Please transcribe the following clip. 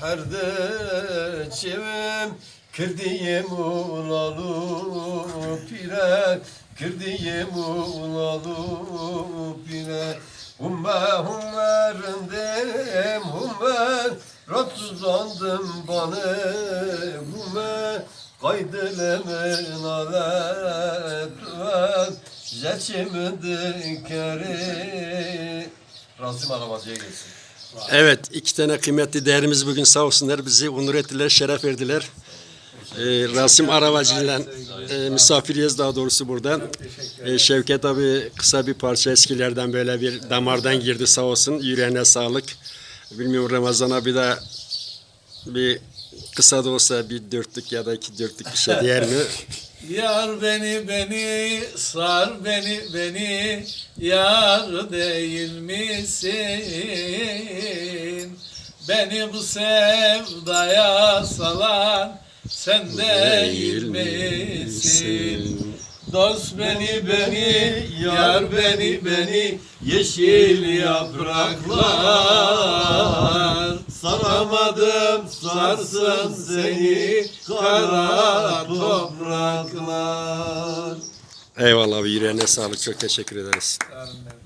herde çevim Kırdiyem ulalu pire. Kırdiyem ulalu pire. Humme humme rındem humme. Ratsuzlandım bana humme. Kaydelemen alet ve Zeçimdi kere Rasim arabacıya gelsin. Evet, iki tane kıymetli değerimiz bugün sağ olsunlar bizi onur ettiler, şeref verdiler. Ee, Rasim Aravacı'yla e, misafiriyiz daha doğrusu buradan. Ee, Şevket abi kısa bir parça eskilerden böyle bir damardan girdi sağ olsun. Yüreğine sağlık. Bilmiyorum Ramazan abi de bir kısa da olsa bir dörtlük ya da iki dörtlük bir şey diyer mi? Yar beni beni sar beni beni yar değil misin? Beni bu sevdaya salan sen değil misin? Dost beni beni yar beni beni yeşil yapraklar Saramadım sarsın seni kara topraklar Eyvallah abi yüreğine sağlık. Çok teşekkür ederiz. Benim.